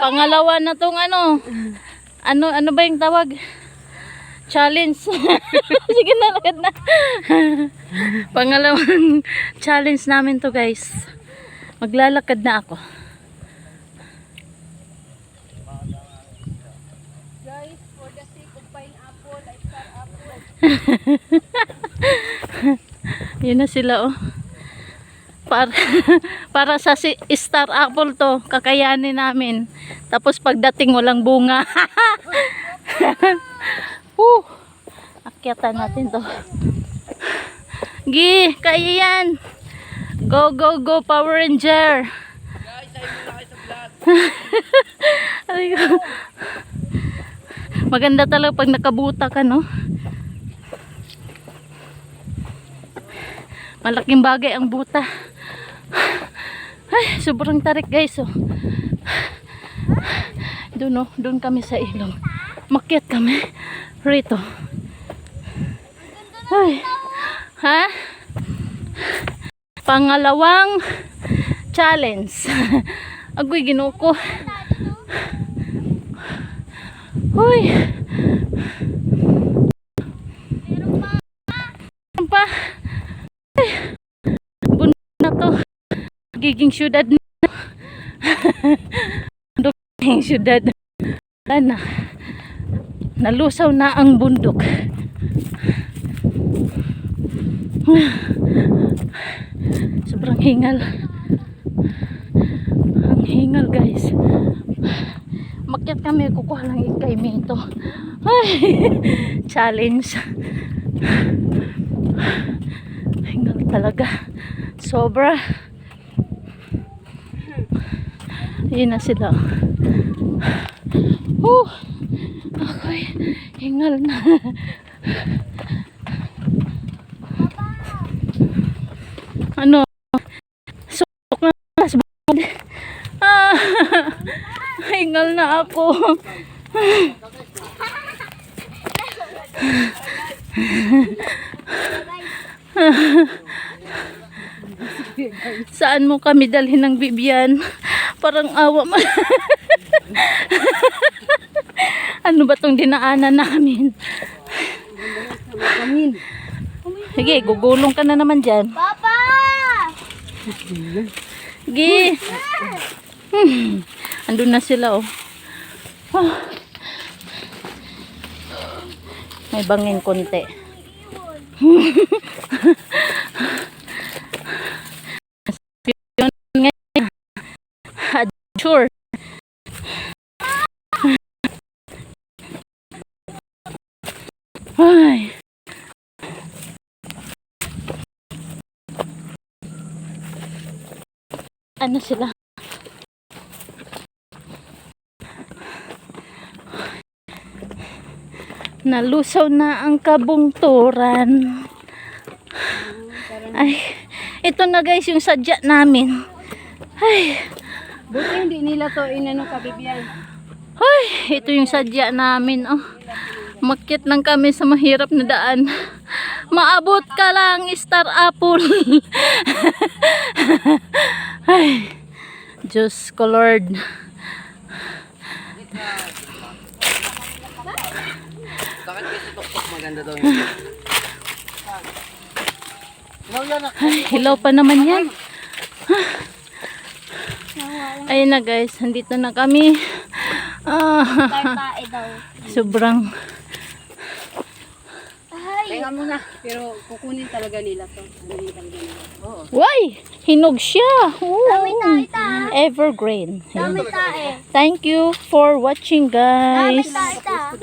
Pangalawa na tong ano. Ano ano ba yung tawag? Challenge. Sige na, lakad na. Pangalawang challenge namin to guys. Maglalakad na ako. Guys, for the sake of pineapple, I start apple. Yun na sila oh. Para, para sa si Star Apple to, kakayanin namin. Tapos pagdating walang bunga. Woo! Akyatan natin to. Gi, kaya yan. Go, go, go, Power Ranger. Maganda talaga pag nakabuta ka, no? Malaking bagay ang buta. Ay, sobrang tarik guys, oh. Doon, oh. Doon kami sa ilog. Makyat kami. Rito. Ay. Ha? Pangalawang challenge. Agoy, ginuko. Hoy. Meron pa. Ay. Bundok na to. Giging syudad na. Giging syudad. Wala na. Nalusaw na ang bundok. Sobrang hingal. Ang hingal guys. Makyat kami, kukuha lang ikay mito. Ay, challenge. Hingal talaga. Sobra. Ayun na sila. Oh, ako'y hingal na. ano? Sukok na bukod. Ah, hingal na ako. Saan mo kami dalhin ng bibyan? Parang awa mo. ano ba tong dinaanan namin? Sige, gugulong ka na naman dyan. Papa! Sige. Hmm. Andun na sila oh. Ah. May bangin konti. Yun ngayon. Adventure. Ay. Ano sila? Nalusaw na ang kabungturan. Ay, ito na guys yung sadya namin. Ay, Buti hindi nila to inano kabibyan. ay, ito yung sadya namin. Oh. Makit lang kami sa mahirap na daan. Maabot ka lang, Star Apple. ay, Diyos ko Lord. Bakit kasi tuktok maganda daw yun? Ay, hilaw pa naman yan. Ayun na guys, andito na kami. Ah, sobrang Ay! Teka muna. Pero kukunin talaga nila to. Kukunin talaga nila. Oo. Why? Hinog siya. Ooh. Evergreen. Tae. Thank you for watching guys.